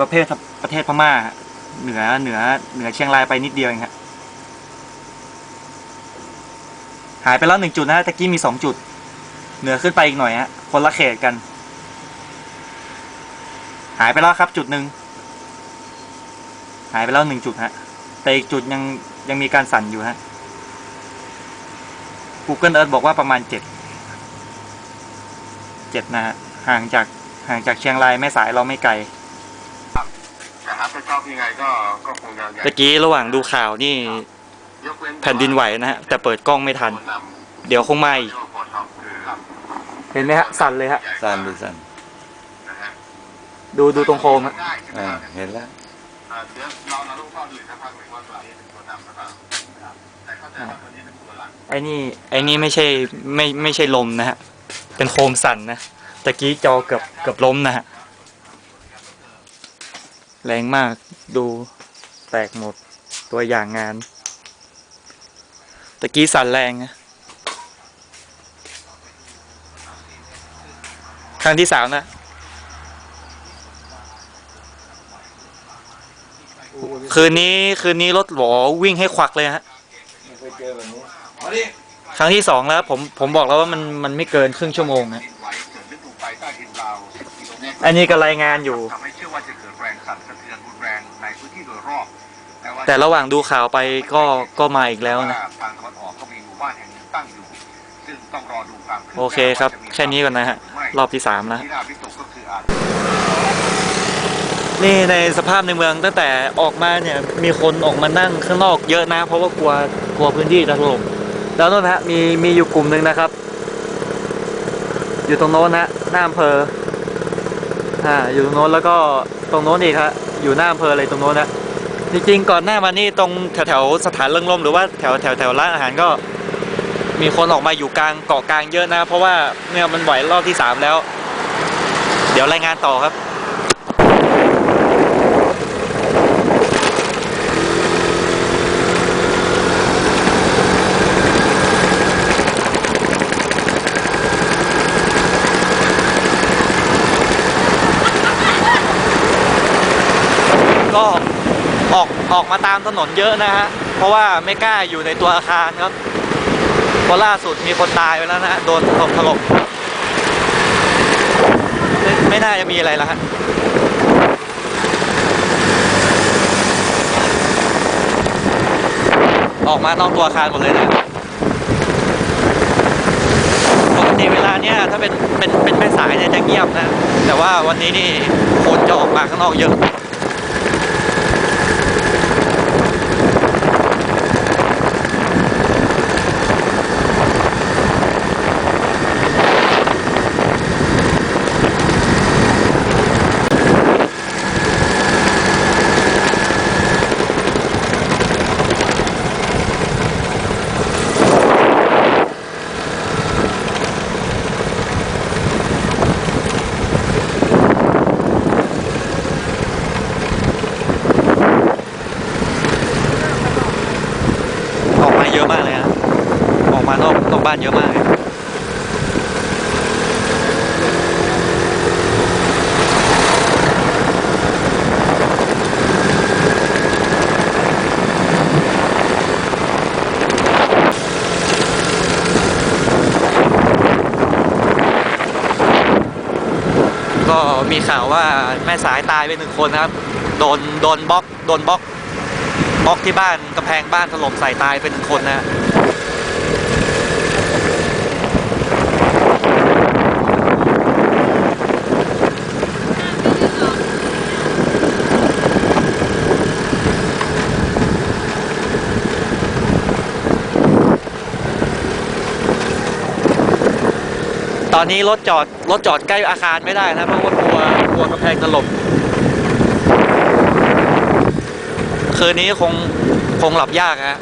ประเภทประเทศพม่าเหนือเหนือเหนือเชียงรายไปนิดเดียวเองฮะหายไปแล้วหนึ่งจุดนะตะกี้มีสองจุด เหนือขึ้นไปอีกหน่อยฮะคนละเขตกัน หายไปแล้วครับจุดหนึ่งหายไปแล้วหนึ่งจุดฮะแต่อีกจุดยังยังมีการสั่นอยู่ฮะ Google Earth บอกว่าประมาณเจ็ดเจ็ดนะฮะห่างจากห่างจากเชียงรายแม่สายเราไม่ไกล แต่หาไปชอบ ยังไงก็ก็คงจะตะกี้ระหว่างดูข่าวนี่ยกเว้นแผ่นดินไหวนะฮะ แต่เปิดกล้องไม่ทันคนนำเดี๋ยวคงมาอีกช่วงก่อนทำคือครับเห็นไหมฮะ สั่นเลยฮะ สันดูสันนะฮะดูดูตรงโคมฮะได้ใช่ไหมอ่าครับเห็นแล้วอ่าเดี๋ยวเราเราต้องข้อดูอีกสักพักหนึ่งว่าตัวนี้เป็นตัวนำหรือเปล่านะครับแต่เข้าใจว่าตัวนี้เป็นตัวหลักไอ้นี่ไอ้นี่ไม่ใช่ไม่ไม่ใช่ลมนะฮะ เป็นโคมสั่นนะตะกี้จอเกือบเกือบล้มนะฮะ แรงมากดูแตกหมดตัวอย่างงานตะกี้สั่นแรงนะครั้งที่สามนะคืนนี้คืนนี้รถหวอวิ่งให้ควักเลยฮะครั้งที่สองแล้วผมผมบอกแล้วว่ามันมันไม่เกินครึ่งชั่วโมงนะอันนี้ก็รายงานอยู่ แต่ระหว่างดูข่าวไปก็ก็มาอีกแล้วนะ ทางตะวันออกก็มีหมู่บ้านแห่งหนึ่งตั้งอยู่ ซึ่งต้องรอดูความคืบหน้าโอเคครับว่าจะมีแค่นี้ก่อนนะฮะ รอบที่สามแล้วที่น่าวิตกก็คืออาจ นี่ในสภาพในเมืองตั้งแต่ออกมาเนี่ยมีคนออกมานั่งข้างนอกเยอะนะ เพราะว่ากลัวกลัวพื้นที่จะถล่มแล้วโน่นนะฮะมีมีอยู่กลุ่มหนึ่งนะครับ อยู่ตรงโน้นนะหน้าอำเภออ่าอยู่ตรงโน้นแล้วก็ตรงโน้นอีกครับอยู่หน้าอำเภอเลยตรงโน้นนะ จริงๆก่อนหน้ามานี่ตรงแถวๆสถานเรื่องรมหรือว่าแถวแถวแถวร้านอาหารก็ มีคนออกมาอยู่กลางเกาะกลางเยอะนะ เพราะว่าเนี่ยมันไหวรอบที่สามแล้ว เดี๋ยวรายงานต่อครับ ก็ ออกมาตามถนนเยอะนะฮะ เพราะว่าไม่กล้าอยู่ในตัวอาคารครับเพราะล่าสุดมีคนตายไปแล้วนะฮะ โดนถล่มถล่มไม่ไม่น่าจะมีอะไรแล้วฮะออกมานอกตัวอาคารหมดเลยนะปกติเวลาเนี้ยถ้าเป็นเป็นเป็นแม่สายเนี่ยจะเงียบนะ แต่ว่าวันนี้นี่คนจะออกมาข้างนอกเยอะ ออกมาเยอะมากเลยฮะ ออกมานอกนอกบ้านเยอะมากเลย ก็ มีข่าวว่าแม่สายตายไปหนึ่งคนนะครับ โดนโดนบล็อกโดนบล็อกบล็อกที่บ้านกำแพงบ้านถล่มใส่ตายเป็นหนึ่งคนนะ อนนี้รถจอดรถจอดใกล้อาคารไม่ได้นะเพราะว่ากลัวกลัวกระแพงถล่มคืนนี้คงคงหลับยากฮะ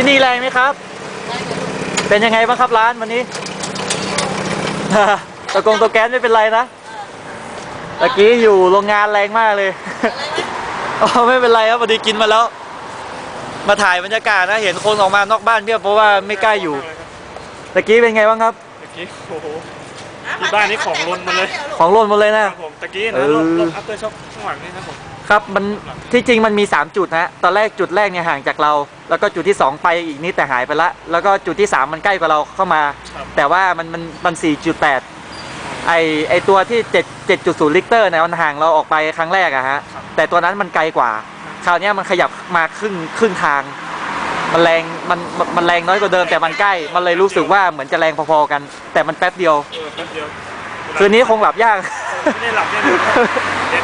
ที่นี่แรงไหมครับ เป็นยังไงบ้างครับร้านวันนี้ตะกงตะแก๊สไม่เป็นไรนะตะกี้อยู่โรงงานแรงมากเลยอ๋อไม่เป็นไรครับพอดีกินมาแล้ว มาถ่ายบรรยากาศนะเห็นคนออกมานอกบ้านเพียบเพราะว่าไม่กล้าอยู่ตะกี้เป็นไงบ้างครับตะกี้โอ้โหที่บ้านนี่ของล้นมาเลย ของหล่นหมดเลยคนะรับผมตะกี้เอนะอลงลงอัพเตอร์ช็อปข้างหลังนี่ครับผม ครับมันที่จริงมันมี 3 จุดนะตอนแรกจุดแรกเนี่ยห่างจากเรา แล้วก็จุดที่ 2 ไปอีกนิดแต่หายไปละ แล้วก็จุดที่ 3 มันใกล้กว่าเราเข้ามาครับแต่ว่ามันมันมัน4.8ไอไอตัวที่7 7.0ลิตรเนี่ยมันห่างเราออกไปครั้งแรกอะฮะแต่ตัวนั้นมันไกลกว่า คราวเนี้ยมันขยับมาครึ่งครึ่งทาง มันแรงมันมันมันแรงน้อยกว่าเดิมแต่มันใกล้ มันเลยรู้สึกว่าเหมือนจะแรงพอๆกัน แต่มันแป๊บเดียว เออแป๊บเดียวคืนนี้คงหลับยาก ไม่ได้หลับแน่นอน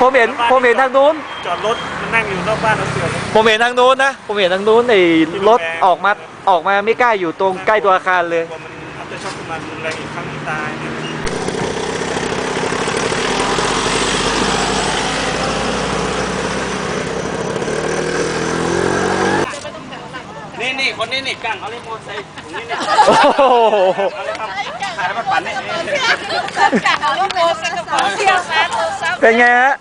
ผมเห็นผมเห็นทางนู้น จอดรถมันนั่งอยู่นอกบ้านแล้วเสือกผมเห็นทางนู้นนะ ผมเห็นทางนู้นไอ้รถออกมาออกมาไม่กล้าอยู่ตรงใกล้ตัวอาคารเลย กลัวมันอัพเตอร์ช็อปมันรุนแรงอีกครั้งที่ตายเนี่ยนี่นี่คนนี้นี่กั้งเขาเรียกโมไซค์ตรงนี้นี่โอ้โหเอาเลยครับ ถ่ายมันปั่นนี่เป็นไงฮะ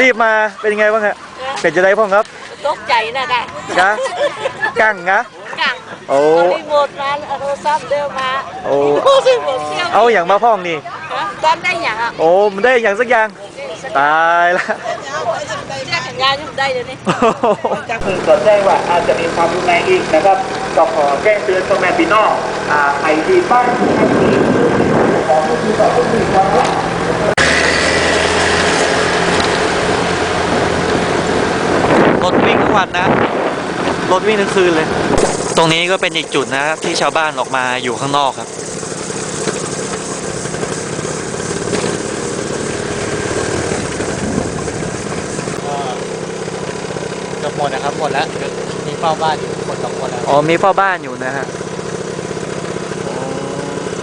รีบมา เป็นไงบ้างฮะ เป็นจะได้พ่องครับตกใจนะได้นะกังนะกังโอ้รีโมทมาโทรศัพท์เดินมาโอ้อเที่ยวเอาอย่างมาพ่องนี่ตอนได้อย่างอะโอ้มันได้อย่างสักอย่าง ตายละ แจ้งสัญญาณยังได้เลยนี่โอ้โหจากคือสอดแจ้งว่าอาจจะมีความรุนแรงอีกนะครับก็ขอแจ้งเตือนพ่อแม่พี่น้องอ่าใครที่บ้านที่มีของผู้ที่ต่อผู้ที่ความรัก รถวิ่งทั้งวันนะ รถวิ่งทั้งคืนเลย ตรงนี้ก็เป็นอีกจุดนะครับที่ชาวบ้านออกมาอยู่ข้างนอกครับ เกือบห มดนะครับหมดแล้วมีเฝ้าบ้านอยู่คนสองคนแล้วอ๋อมีเฝ้าบ้านอยู่นะฮะ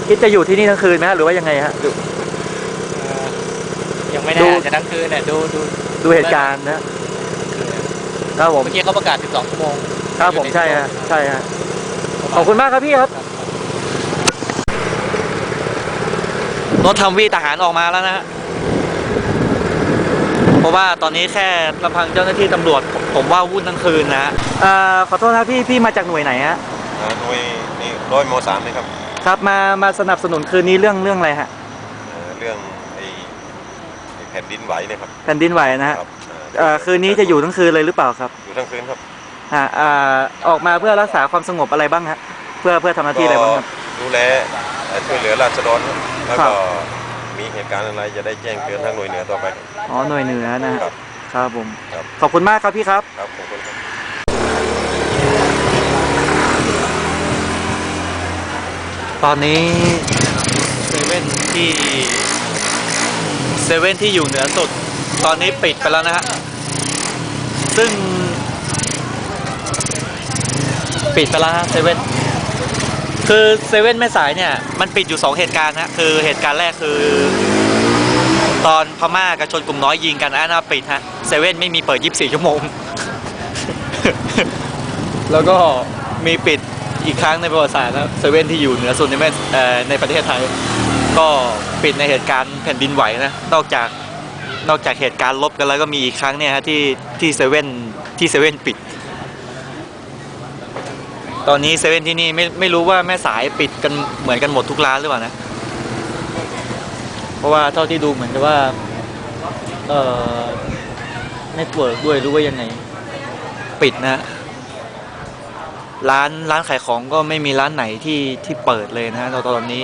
คิดจะอยู่ที่นี่ทั้งคืนไหมฮะหรือว่ายังไงฮะดูเอ่อยังไม่ดูแน่อาจจะทั้งคืนเนี่ยดูดูดูเหตุการณ์นะครับผมเมื่อกี้เขาประกาศ 12ชั่วโมงครับผมใช่ฮะใช่ฮะขอบคุณมากครับพี่ครับรถทำวีทหารออกมาแล้วนะฮะเพราะว่าตอนนี้แค่ลำพังเจ้าหน้าที่ตำรวจ ผมผมว่าวุ่นทั้งคืนนะฮะอ่าขอโทษครับพี่พี่มาจากหน่วยไหนฮะอ่าหน่วยนี่ร้อยโมสามนี่ครับครับมามาสนับสนุนคืนนี้เรื่องเรื่องอะไรฮะเอ่อเรื่องไอ้ไอ้แผ่นดินไหวเนะครับแผ่นดินไหวนะฮะครับเอ่อคืนนี้จะอยู่ทั้งคืนเลยหรือเปล่าครับอยู่ทั้งคืนครับฮะอ่าออกมาเพื่อรักษาความสงบอะไรบ้างฮะเพื่อเพื่อทำหน้าที่อะไรบ้างครับ ดูแลเอ่อช่วยเหลือราษฎรครับแล้วครัก็บมีเหตุการณ์อะไรจะได้แจ้งเตือนทางหน่วยเหนือต่อไปครับอ๋อหน่วยเหนือนะฮะครับ ครับผม ครับ ขอบคุณมากครับพี่ครับ ครับขอบคุณครับ ตอนนี้เซเว่นที่เซเว่นที่อยู่เหนือสุด ตอนนี้ปิดไปแล้วนะฮะ ซึ่ง ปิดไปแล้วฮะเซเว่นคือเซเว่นแม่สายเนี่ย มันปิดอยู่ 2 เหตุการณ์นะคือเหตุการณ์แรกคือ ตอนพม่ากับชนกลุ่มน้อยยิงกันอันน่าปิดฮะเซเว่นไม่มีเปิด 24 ชั่วโมง แล้วก็มีปิดอีกครั้งในประวัติศาสตร์นะเซเว่นที่อยู่เหนือสุดในแม่ในประเทศไทย ก็ปิดในเหตุการณ์แผ่นดินไหวนะ นอกจากนอกจากเหตุการณ์ลบกันแล้วก็มีอีกครั้งเนี่ยฮะที่ที่เซเว่นที่เซเว่นปิด ตอนนี้เซเว่นที่นี่ไม่ไม่รู้ว่าแม่สายปิดกันเหมือนกันหมดทุกร้านหรือเปล่านะ เพราะว่าเท่าที่ดูเหมือนกับว่าเอ่อเน็ตเวิร์กด้วยหรู้ว่ายังไง ปิดนะ ร้านร้านขายของก็ไม่มีร้านไหนที่ที่เปิดเลยนะฮะตอนนี้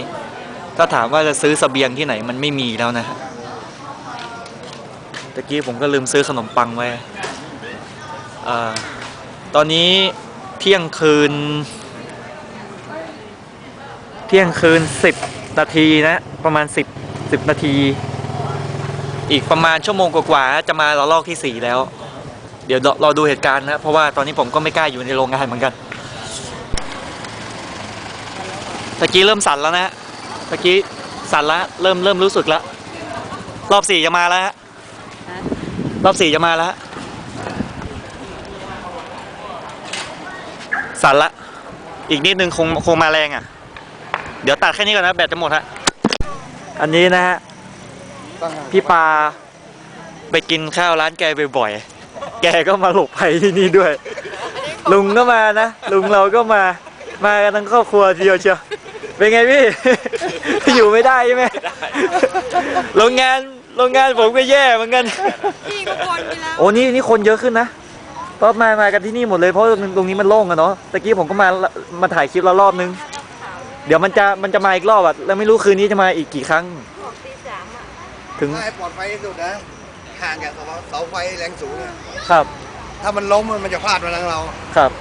ถ้าถามว่าจะซื้อเสบียงที่ไหนมันไม่มีแล้วนะฮะตะกี้ผมก็ลืมซื้อขนมปังไว้อตอนนี้เที่ยงคืน เที่ยงคืนสิบนาทีนะ ประมาณสิบ สิบนาที อีกประมาณชั่วโมงกว่าๆจะมาระลอกที่สี่แล้ว เดี๋ยวรอดูเหตุการณ์นะเพราะว่าตอนนี้ผมก็ไม่กล้าอยู่ในโรงงานเหมือนกันตะกี้เริ่มสั่นแล้วนะฮะตะกี้สั่นแล้วเริ่มเริ่มรู้สึกแล้ว รอบสี่จะมาแล้วฮะรอบสี่จะมาแล้วสั่นละ อีกนิดนึงคงคงมาแรงอะ เดี๋ยวตัดแค่นี้ก่อนนะแบตจะหมดฮะ อันนี้นะฮะพี่ปาไปกินข้าวร้านแกบ่อยๆ แกก็มาหลบภัยที่นี่ด้วย ลุงก็มานะ ลุงเราก็มา มากันทั้งครอบครัวทีเดียวเชียว เป็นไงพี่ อยู่ไม่ได้ใช่ไหมโรงงานโรงงานผมก็แย่เหมือนกัน พี่ก็คนไปแล้ว โอ้นี่นี่คนเยอะขึ้นนะเพราะมามากันที่นี่หมดเลยเพราะตรงตรงนี้มันโล่งอะเนาะ ตะกี้ผมก็มา มาถ่ายคลิปแล้วรอบนึง เดี๋ยวมันจะมันจะมาอีกรอบอะแล้วไม่รู้คืนนี้จะมาอีกกี่ครั้งตีสามอะถึงให้ปลอดภัยที่สุดนะห่างจากเสาไฟแรงสูงเนี่ยครับถ้ามันล้มมันจะพลาดมาทางเรา ครับ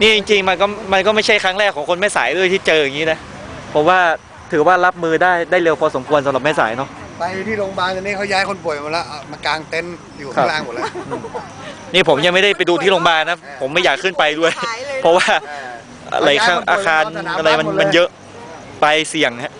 นี่จริงๆมันก็มันก็ไม่ใช่ครั้งแรกของคนแม่สายด้วยที่เจออย่างนี้นะเพราะว่าถือว่ารับมือได้ได้เร็วพอสมควรสำหรับแม่สายเนาะ ไปที่โรงพยาบาลตอนนี้เขาย้ายคนป่วยมาแล้วเอามากางเต็นท์อยู่ข้างล่างหมดแล้ว นี่ผมยังไม่ได้ไปดูที่โรงพยาบาลนะผมไม่อยากขึ้นไปด้วย เพราะว่าอะไรข้างอาคารอะไรมันมันเยอะไปเสี่ยงฮะ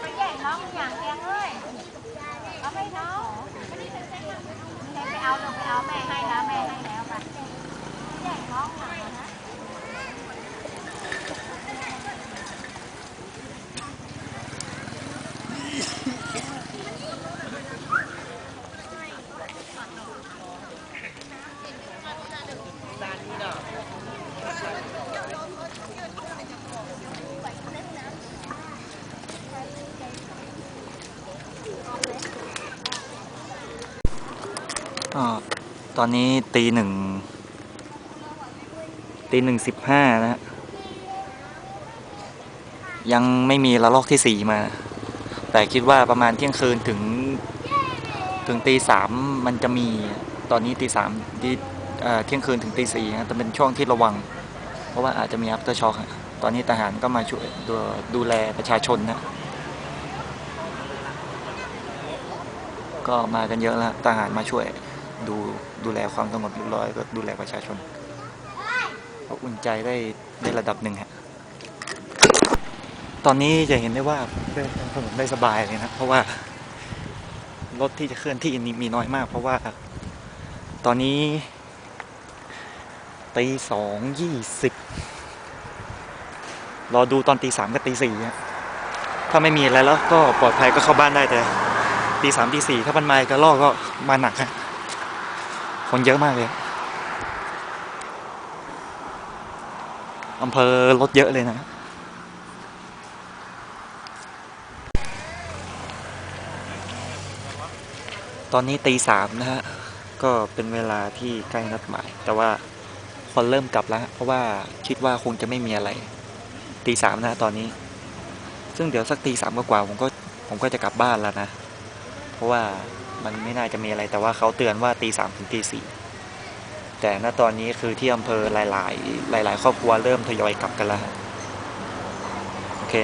ไปแย่งน้องอย่างเดียวเลยเอาให้น้องไปเอา ลงไปเอาแม่ให้นะแม่ให้แล้วไปแจ้งน้องหน่อย ก็ตอนนี้ตีหนึ่งตีหนึ่งสิบห้านะฮะยังไม่มีระลอกที่สี่มา แต่คิดว่าประมาณเที่ยงคืนถึง ถึงตีสามมันจะมีตอนนี้ตีสามที่เอ่อเที่ยงคืนถึงตีสี่นะแต่เป็นช่วงที่ระวัง เพราะว่าอาจจะมี after shock ฮะตอนนี้ทหารก็มาช่วยดูดูแลประชาชนนะก็มากันเยอะแล้วทหารมาช่วย ดูดูแลความสงบเรียบร้อยก็ดูแลประชาชนก็อุ่นใจได้ได้ระดับหนึ่งฮะตอนนี้จะเห็นได้ว่าเดินทางถนนได้สบายเลยนะเพราะว่ารถที่จะเคลื่อนที่นี่มีน้อยมาก เพราะว่า ตอนนี้ตีสองยี่สิบรอดูตอนตีสามกับตีสี่ฮะถ้าไม่มีอะไรแล้วก็ปลอดภัยก็เข้าบ้านได้แต่ตีสามตีสี่ถ้ามันมากระลอกก็มาหนักฮะ คนเยอะมากเลยอำเภอรถเยอะเลยนะ ตอนนี้ตีสามนะฮะ ก็เป็นเวลาที่ใกล้นัดหมาย แต่ว่าคนเริ่มกลับแล้ว เพราะว่าคิดว่าคงจะไม่มีอะไร ตีสามนะฮะตอนนี้ ซึ่งเดี๋ยวสักตีสามกว่าผมก็ผมก็จะกลับบ้านแล้วนะ เพราะว่า มันไม่น่าจะมีอะไรแต่ว่าเขาเตือนว่าตีสามถึงตีสี่แต่ณตอนนี้คือที่อำเภอหลาย ๆ หลาย ๆ ครอบครัวเริ่มทยอยกลับกันแล้วโอเค